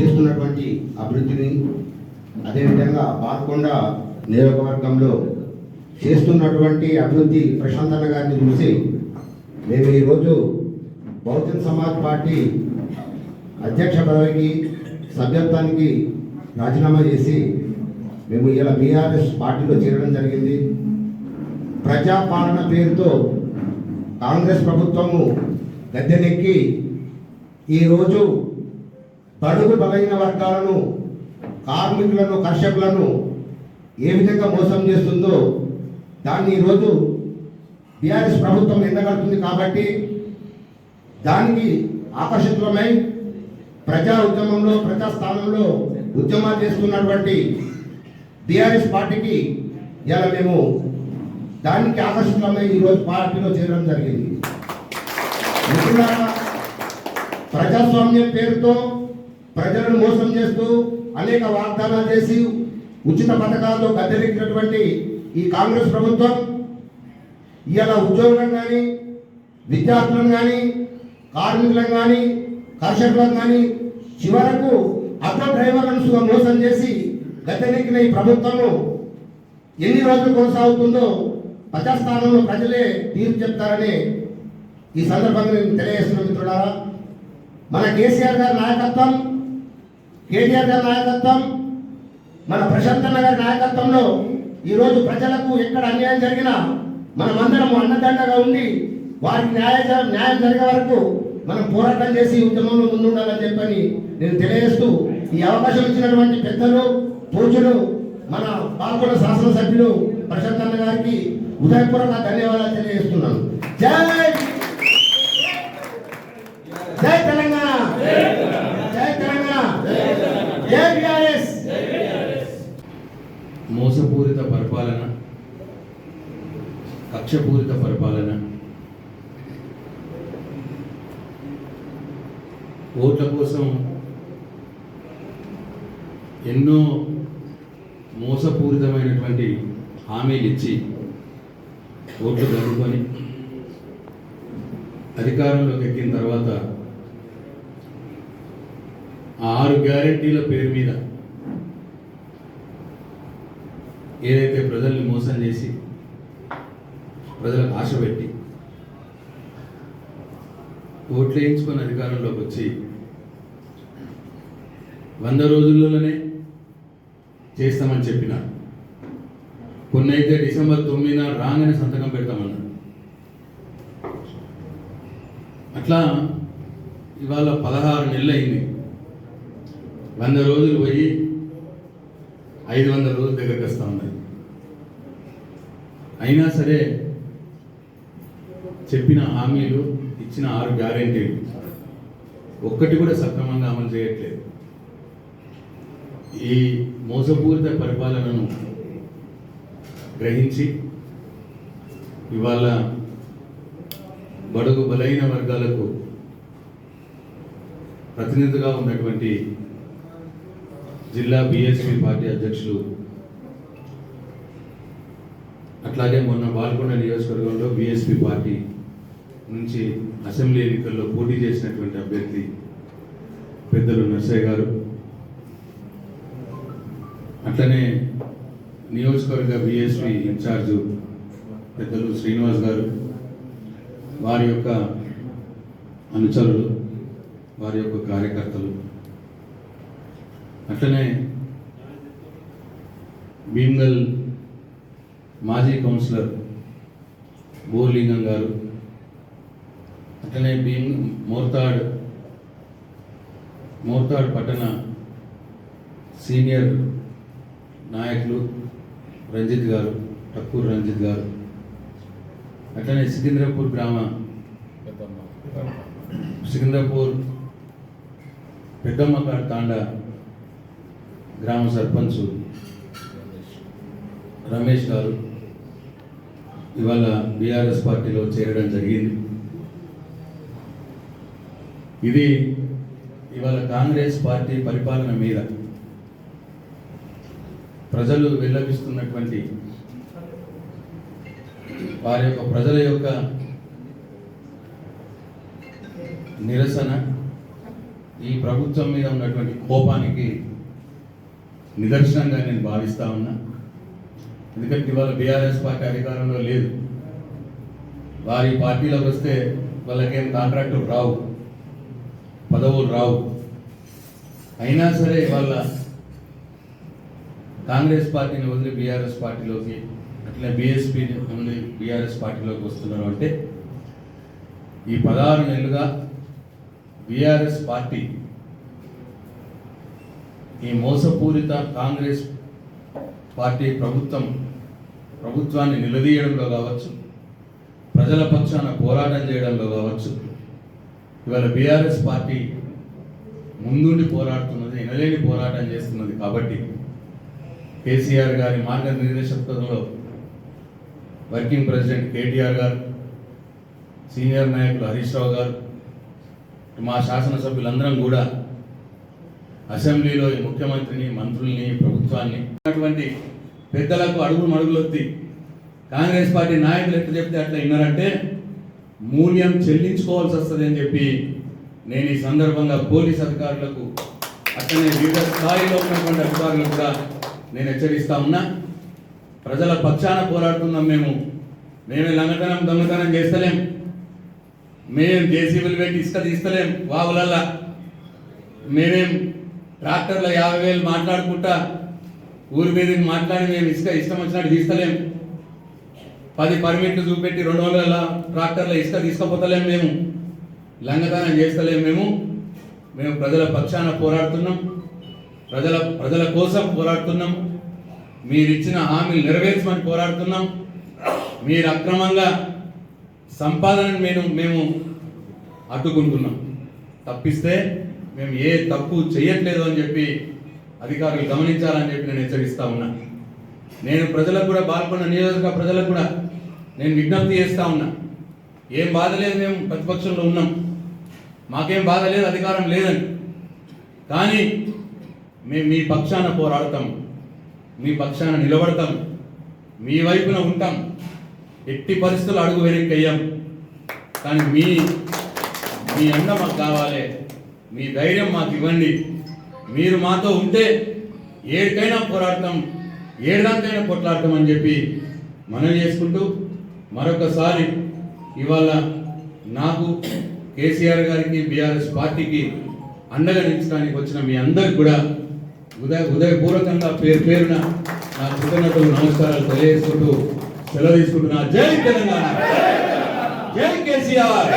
చేస్తున్నటువంటి అభివృద్ధిని అదేవిధంగా బాల్కొండ నియోజకవర్గంలో చేస్తున్నటువంటి అభివృద్ధి ప్రశాంతన్న గారిని చూసి మేము ఈరోజు బహుజన్ సమాజ్ పార్టీ అధ్యక్ష పదవికి సభ్యత్వానికి రాజీనామా చేసి మేము ఇలా బీఆర్ఎస్ పార్టీలో చేరడం జరిగింది. ప్రజాపాలన పేరుతో కాంగ్రెస్ ప్రభుత్వము గద్దెనెక్కి ఈరోజు బడుగు బలైన వర్గాలను కార్మికులను కర్షకులను ఏ విధంగా మోసం చేస్తుందో దాన్ని ఈరోజు బీఆర్ఎస్ ప్రభుత్వం ఎండగడుతుంది కాబట్టి దానికి ఆకర్షితమై ప్రజా ఉద్యమంలో ప్రజా స్థానంలో ఉద్యమాలు చేస్తున్నటువంటి బీఆర్ఎస్ పార్టీకి ఇలా మేము దానికి ఆకర్షితమై ఈరోజు పార్టీలో చేరడం జరిగింది. ప్రజాస్వామ్యం పేరుతో ప్రజలను మోసం చేస్తూ అనేక వాగ్దానాలు చేసి ఉచిత పథకాలతో గద్దెనెక్కినటువంటి ఈ కాంగ్రెస్ ప్రభుత్వం ఇవాళ ఉద్యోగులను కానీ విద్యార్థులను కానీ కార్మికులను కానీ కర్షకులను కానీ చివరకు ఆటో డ్రైవర్లను మోసం చేసి గద్దెనెక్కిన ఈ ప్రభుత్వము ఎన్ని రోజులు కొనసాగుతుందో ప్రజాస్థానంలో ప్రజలే తీర్పు చెప్తారని ఈ సందర్భంగా నేను తెలియజేస్తున్న మిత్రులారా. మన కేసీఆర్ గారి నాయకత్వం కేటీఆర్ గారి నాయకత్వం మన ప్రశాంతన్న గారి నాయకత్వంలో ఈరోజు ప్రజలకు ఎక్కడ అన్యాయం జరిగినా మనమందరం అన్నదండగా ఉండి వారికి న్యాయ న్యాయం జరిగే వరకు మనం పోరాటం చేసి ఉద్యమంలో ముందుండాలని చెప్పని నేను తెలియజేస్తూ ఈ అవకాశం ఇచ్చినటువంటి పెద్దలు పూజలు మన పాల్గొన్న శాసనసభ్యులు ప్రశాంతన్న గారికి హృదయపూర్వక ధన్యవాదాలు తెలియజేస్తున్నాను. జై! జై తెలంగాణ జై తెలంగాణ జై బిఆర్ఎస్ మోసపూరిత పరిపాలన కక్షపూరిత పరిపాలన. ఓట్ల కోసం ఎన్నో మోసపూరితమైనటువంటి హామీలు ఇచ్చి ఓట్లు దండుకొని అధికారంలోకి ఎక్కిన తర్వాత ఆ ఆరు గ్యారెంటీల పేరు మీద ఏదైతే ప్రజల్ని మోసం చేసి ప్రజలకు ఆశ పెట్టి ఓట్లు వేయించుకొని అధికారంలోకి వచ్చి వంద రోజుల్లోనే చేస్తామని చెప్పినారు కొన్ని అయితే డిసెంబర్ తొమ్మిదిన రాగానే సంతకం పెడతామన్నారు అట్లా ఇవాళ పదహారు నెలలు అయింది. వంద రోజులు పోయి ఐదు వందల రోజుల దగ్గరకు వస్తూ ఉన్నది అయినా సరే చెప్పిన హామీలు ఇచ్చిన ఆరు గ్యారెంటీలు ఒక్కటి కూడా సక్రమంగా అమలు చేయట్లేదు. ఈ మోసపూరిత పరిపాలనను గ్రహించి ఇవాళ బడుగు బలైన వర్గాలకు ప్రతినిధిగా ఉన్నటువంటి జిల్లా బిఎస్పి పార్టీ అధ్యక్షులు అట్లాగే మొన్న బాల్కొండ నియోజకవర్గంలో బిఎస్పి పార్టీ నుంచి అసెంబ్లీ ఎన్నికల్లో పోటీ చేసినటువంటి అభ్యర్థి పెద్దలు నర్సయ్య గారు. అట్లనే నియోజకవర్గ బిఎస్పి ఇన్ఛార్జు పెద్దలు శ్రీనివాస్ గారు వారి యొక్క అనుచరులు వారి యొక్క కార్యకర్తలు. అట్లనే భీమ్గల్ మాజీ కౌన్సిలర్ బోర్లింగం గారు అట్లనే భీమ్ మోర్తాడ్ మోర్తాడ్ పట్టణ సీనియర్ నాయకులు రంజిత్ గారు టక్కూరు రంజిత్ గారు. అట్లనే సికింద్రాపూర్ గ్రామ సికింద్రాపూర్ పెద్దమ్మకాడ్ తాండా గ్రామ సర్పంచ్ రమేష్ గారు. ఇవాళ బీఆర్ఎస్ పార్టీలో చేరడం జరిగింది. ఇది ఇవాళ కాంగ్రెస్ పార్టీ పరిపాలన మీద ప్రజలు విల్లపిస్తున్నటువంటి వారి యొక్క ప్రజల యొక్క నిరసన ఈ ప్రభుత్వం మీద ఉన్నటువంటి కోపానికి నిదర్శనంగా నేను భావిస్తా ఉన్నా. ఎందుకంటే ఇవాళ బీఆర్ఎస్ పార్టీ అధికారంలో లేదు. వారి పార్టీలోకి వస్తే వాళ్ళకేం కాంట్రాక్టులు రావు. పదవులు రావు. అయినా సరే వాళ్ళ కాంగ్రెస్ పార్టీని వదిలి బీఆర్ఎస్ పార్టీలోకి అట్లే బీఎస్పీని వదిలి బీఆర్ఎస్ పార్టీలోకి వస్తున్నారు అంటే ఈ పదహారు నెలలుగా బీఆర్ఎస్ పార్టీ ఈ మోసపూరిత కాంగ్రెస్ పార్టీ ప్రభుత్వం ప్రభుత్వాన్ని నిలదీయడంలో కావచ్చు ప్రజల పక్షాన పోరాటం చేయడంలో కావచ్చు ఇవాళ బీఆర్ఎస్ పార్టీ ముందుండి పోరాడుతున్నది ఎనలేని పోరాటం చేస్తున్నది కాబట్టి కేసీఆర్ గారి మార్గనిర్దేశకత్వంలో వర్కింగ్ ప్రెసిడెంట్ కేటీఆర్ గారు సీనియర్ నాయకులు హరీష్ రావు గారు మా శాసనసభ్యులందరం కూడా అసెంబ్లీలో ఈ ముఖ్యమంత్రిని మంత్రుల్ని ప్రభుత్వాన్ని అటువంటి పెద్దలకు అడుగులు మడుగులొత్తి కాంగ్రెస్ పార్టీ నాయకులు ఎట్లా చెప్తే అట్లా విన్నారంటే మూల్యం చెల్లించుకోవాల్సి వస్తుంది అని చెప్పి నేను ఈ సందర్భంగా పోలీస్ అధికారులకు అట్లనే వివిధ స్థాయిలో ఉన్నటువంటి అధికారులకు కూడా నేను హెచ్చరిస్తా ఉన్నా. ప్రజల పక్షాన పోరాడుతున్నాం మేము. మేమే లంగతనం దొంగతనం చేస్తలేం. మేమేం జేసీబీలు పెట్టి ఇసుక తీస్తలేం వాగులల్లా. మేమేం ట్రాక్టర్ల యాభై వేలు మాట్లాడుకుంటా ఊరి మీదకి మాట్లాడి మేము ఇసుక ఇష్టం వచ్చినట్టు తీస్తలేం. పది పర్మిట్లు చూపెట్టి రెండు వందల ట్రాక్టర్ల ఇసుక తీసుకుపోతలేము మేము. లంగతనం చేస్తలేం మేము. మేము ప్రజల పక్షాన పోరాడుతున్నాం. ప్రజల ప్రజల కోసం పోరాడుతున్నాం. మీరు ఇచ్చిన హామీలు నెరవేర్చమని పోరాడుతున్నాం. మీరు అక్రమంగా సంపాదనను మేము మేము అడ్డుకుంటున్నాం. తప్పిస్తే మేము ఏ తప్పు చేయట్లేదు అని చెప్పి అధికారులు గమనించాలని చెప్పి నేను హెచ్చరిస్తా ఉన్నాను నేను ప్రజలకు కూడా బాల్కొండ నియోజక ప్రజలకు కూడా నేను విజ్ఞప్తి చేస్తా ఉన్నా. ఏం బాధ లేదు మేము ప్రతిపక్షంలో ఉన్నాం. మాకేం బాధ లేదు అధికారం లేదని. కానీ మేము మీ పక్షాన పోరాడతాం. మీ పక్షాన నిలబడతాం. మీ వైపున ఉంటాం. ఎట్టి పరిస్థితులు అడుగు వెనక్కి అయ్యాం కానీ మీ మీ అండ మాకు కావాలి. మీ ధైర్యం మాకు ఇవ్వండి. మీరు మాతో ఉంటే ఏడికైనా పోరాడతాం. ఏడాకైనా కొట్లాడతాం అని చెప్పి మనం చేసుకుంటూ మరొకసారి ఇవాళ నాకు కేసీఆర్ గారికి బీఆర్ఎస్ పార్టీకి అండగా నిలిచడానికి వచ్చిన మీ అందరికి కూడా ఉదయ ఉదయపూర్వకంగా పేరు పేరున నా కృతజ్ఞతలు నమస్కారాలు తెలియజేసుకుంటూ సెలవు తీసుకుంటున్నా. జై తెలంగాణ! జై కేసీఆర్!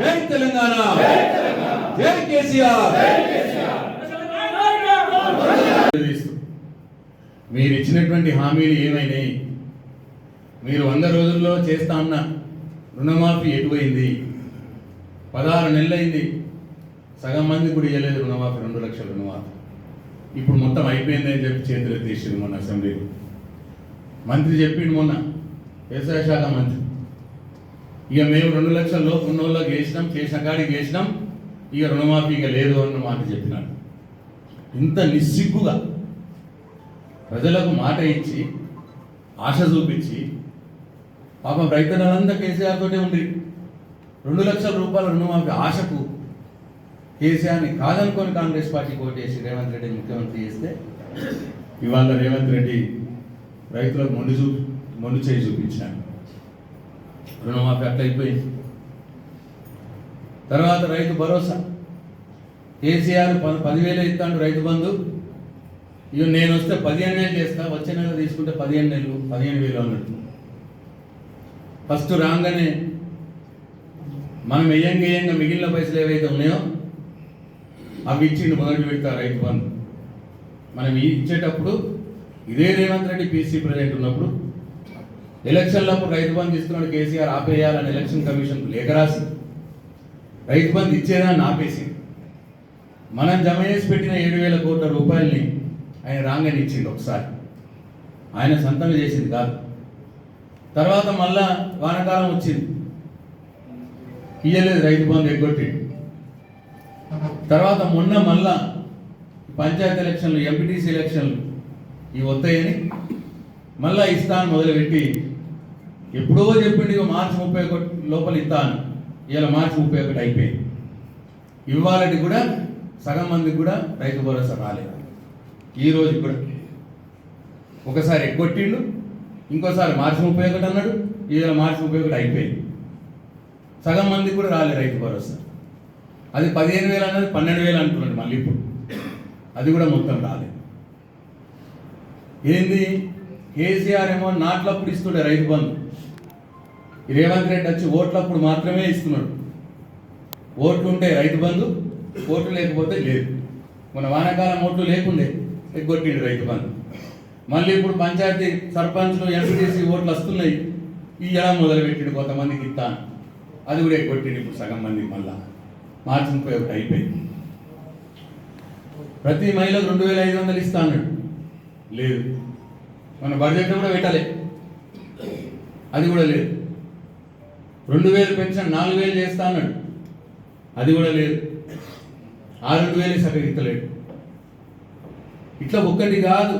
జై తెలంగాణ! జై కేసీఆర్! మీరు ఇచ్చినటువంటి హామీలు ఏమైనాయి? మీరు వంద రోజుల్లో చేస్తా అన్న రుణమాఫీ ఎటువైంది? పదహారు నెలలైంది. సగం మంది కూడా ఇవ్వలేదు రుణమాఫీ రెండు లక్షల రుణమాఫీ. ఇప్పుడు మొత్తం అయిపోయిందని చెప్పి చేతులు ఎత్తేసింది మొన్న అసెంబ్లీలో. మంత్రి చెప్పిండు మొన్న వ్యవసాయ శాఖ మంత్రి. ఇక మేము రెండు లక్షల లోపు ఉన్న వాళ్ళకి వేసినాం చేసిన కాడికి వేసినాం ఇక రుణమాఫీ ఇక లేదు అన్న మాట చెప్పినాడు. ఇంత నిస్సిగ్గుగా ప్రజలకు మాట ఇచ్చి ఆశ చూపించి పాపం రైతులంతా కేసీఆర్ తోటే ఉంది రెండు లక్షల రూపాయల రుణమాఫీ ఆశకు కేసీఆర్ని కాదనుకొని కాంగ్రెస్ పార్టీ ఓటేసి రేవంత్ రెడ్డి ముఖ్యమంత్రి చేస్తే ఇవాళ రేవంత్ రెడ్డి రైతులకు మొండి చూ మొండి చేయి చూపించాడు రుణమాఫీ అట్లయిపోయింది తర్వాత రైతు భరోసా. కేసీఆర్ ప- పదివేలు ఇస్తాడు రైతు బంధు. ఇక నేను వస్తే పదిహేను నెలలు చేస్తా వచ్చే నెల తీసుకుంటే పదిహేను నెలలు పదిహేను వేలు అన్నట్టు. ఫస్ట్ రాగానే మనం వేయంగా వేయంగా మిగిలిన పైసలు ఏవైతే ఉన్నాయో అవి ఇచ్చిండు మొదటి పెడతా రైతు బంధు. మనం ఇచ్చేటప్పుడు ఇదే రేవంత్ రెడ్డి పీసీ ప్రెసిడెంట్ ఉన్నప్పుడు ఎలక్షన్లప్పుడు రైతు బంధు ఇస్తున్నాడు కేసీఆర్ ఆపేయాలని ఎలక్షన్ కమిషన్ లేఖ రాసి. రైతు బంధు ఇచ్చేదాన్ని ఆపేసి. మనం జమ చేసి పెట్టిన ఏడు వేల కోట్ల రూపాయల్ని ఆయన రాగానే ఇచ్చింది ఒకసారి. ఆయన సొంతంగా చేసింది కాదు. తర్వాత మళ్ళా వానకాలం వచ్చింది. ఇయ్యలేదు రైతు బంధు ఎగ్గొట్టి తర్వాత మొన్న మళ్ళా పంచాయతీ ఎలక్షన్లు ఎంపీటీసీ ఎలక్షన్లు ఇవి వస్తాయని మళ్ళా ఇస్తాను మొదలుపెట్టి ఎప్పుడో చెప్పిండు మార్చి ముప్పై ఒకటి లోపల ఇస్తాను ఇలా మార్చి ముప్పై ఒకటి అయిపోయింది. ఇవ్వాలని కూడా సగం మందికి కూడా రైతు భరోసా రాలేదు. ఈ రోజు కూడా ఒకసారి ఎగ్గొట్టిండు ఇంకోసారి మార్చి ముప్పై ఒకటి అన్నాడు ఇవాళ మార్చి ముప్పై ఒకటి అయిపోయింది. సగం మందికి కూడా రాలేదు రైతు భరోసా. అది పదిహేను వేలు అన్నది పన్నెండు వేలు అంటున్నాడు మళ్ళీ ఇప్పుడు. అది కూడా మొత్తం రాలేదు ఏంది? కేసీఆర్ ఏమో నాట్లప్పుడు ఇస్తుండే రైతు బంధు. రేవంత్ రెడ్డి వచ్చి ఓట్లప్పుడు మాత్రమే ఇస్తున్నాడు. ఓట్లు ఉంటే రైతు బంధు ఓట్లు లేకపోతే లేదు. మన వానాకాలం ఓట్లు లేకుండే. కొట్టిండు రైతు బంధు. మళ్ళీ ఇప్పుడు పంచాయతీ సర్పంచ్లు ఎంపీటీసీ ఓట్లు వస్తున్నాయి. ఈ ఎలా మొదలుపెట్టిండు కొంతమందికి ఇస్తాను అది కూడా కొట్టిండు ఇప్పుడు సగం మందికి మళ్ళా. మార్చి ముప్పై ఒకటి అయిపోయింది. ప్రతి మహిళకు రెండు వేల ఐదు వందలు ఇస్తా అన్నాడు. లేదు. మన బడ్జెట్ కూడా పెట్టాలి. అది కూడా లేదు. రెండు వేలు పెన్షన్ నాలుగు వేలు చేస్తా అన్నాడు. అది కూడా లేదు. ఆ రెండు వేలు సగం ఇస్తలేడు. ఇట్లా ఒక్కటి కాదు.